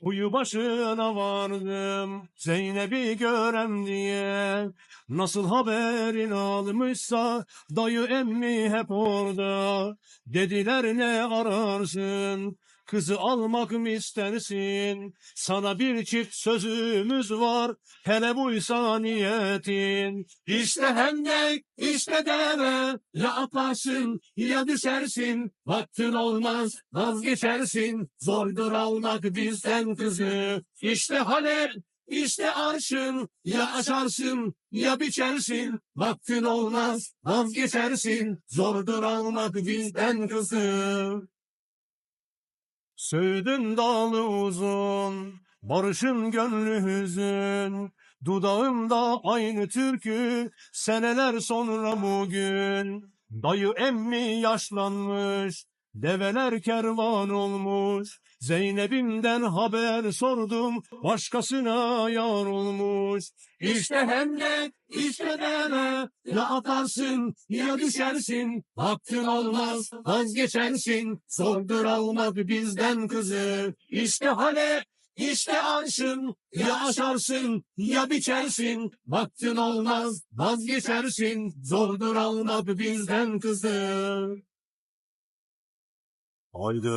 Uyu başına vardım Zeynep'i görem diye. Nasıl haberin almışsa Dayı emmi hep orada. Dediler ne ararsın Kızı almak mı istersin? Sana bir çift sözümüz var. Hele buysa niyetin İşte hendek işte deve. Ya atlarsın ya düşersin. Vaktin olmaz vazgeçersin. Zordur almak bizden kızı. İşte Halep işte arşın. Ya aşarsın ya biçersin. Vaktin olmaz vazgeçersin. Zordur almak bizden kızı Söğüdün dalı uzun, barışın gönlü hüzün. Dudağımda aynı türkü, seneler sonra bugün. Dayı emmi yaşlanmış, develer kervan olmuş. Zeynep'imden haber sordum, başkasına yar olmuş. İşte hendek, işte deve, ya atarsın ya düşersin. Vaktin olmaz, vazgeçersin. Zordur almak bizden kızı. İşte Halep, işte arşın, ya aşarsın ya biçersin. Vaktin olmaz, vazgeçersin. Zordur almak bizden kızı. Haydi.